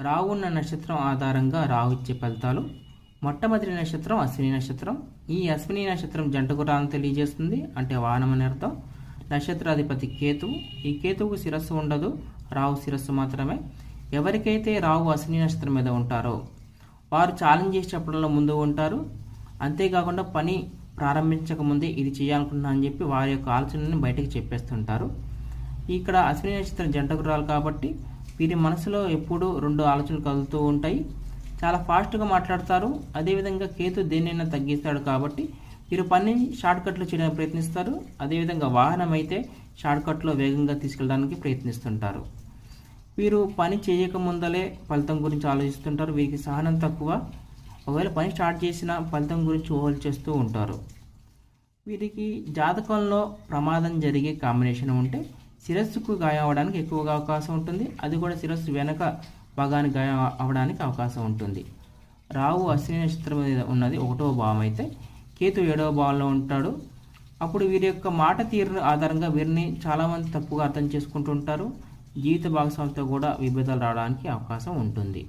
రావు ఉన్న నక్షత్రం ఆధారంగా రావు ఇచ్చే ఫలితాలు. మొట్టమొదటి నక్షత్రం అశ్విని నక్షత్రం. ఈ అశ్విని నక్షత్రం జంట రాను తెలియజేస్తుంది. అంటే వాహనం అని అర్థం. నక్షత్రాధిపతి కేతువు. ఈ కేతువుకు శిరస్సు ఉండదు. రావు శిరస్సు మాత్రమే. ఎవరికైతే రావు అశ్విని నక్షత్రం మీద ఉంటారో వారు ఛాలెంజ్ చేసి చెప్పడంలో ముందు ఉంటారు. అంతేకాకుండా పని ప్రారంభించక ముందే ఇది చేయాలనుకుంటున్నా అని చెప్పి వారి యొక్క ఆలోచనని బయటకు చెప్పేస్తుంటారు. ఇక్కడ అశ్విని నక్షత్రం జంట గురాలు కాబట్టి వీరి మనసులో ఎప్పుడూ రెండు ఆలోచనలు కదులుతూ ఉంటాయి. చాలా ఫాస్ట్గా మాట్లాడతారు. అదేవిధంగా కేతు దేన్నైనా తగ్గిస్తాడు కాబట్టి వీరు పని షార్ట్కట్లు చేయడానికి ప్రయత్నిస్తారు. అదేవిధంగా వాహనం అయితే షార్ట్కట్లో వేగంగా తీసుకెళ్ళడానికి ప్రయత్నిస్తుంటారు. వీరు పని చేయక ముందలే ఫలితం గురించి ఆలోచిస్తుంటారు. వీరికి సహనం తక్కువ. ఒకవేళ పని స్టార్ట్ చేసిన ఫలితం గురించి ఊహలు చేస్తూ ఉంటారు. వీరికి జాతకంలో ప్రమాదం జరిగే కాంబినేషన్ ఉంటే శిరస్సుకు గాయం అవ్వడానికి ఎక్కువగా అవకాశం ఉంటుంది. అది కూడా శిరస్సు వెనక భాగానికి గాయం అవ్వడానికి అవకాశం ఉంటుంది. రావు అశ్విని నక్షత్రం మీద ఉన్నది ఒకటో భావం అయితే కేతు ఏడవ భావంలో ఉంటాడు. అప్పుడు వీరి యొక్క మాట తీరు ఆధారంగా వీరిని చాలామంది తప్పుగా అర్థం చేసుకుంటుంటారు జీవిత భాగస్వామితో కూడా విభేదాలు రావడానికి అవకాశం ఉంటుంది.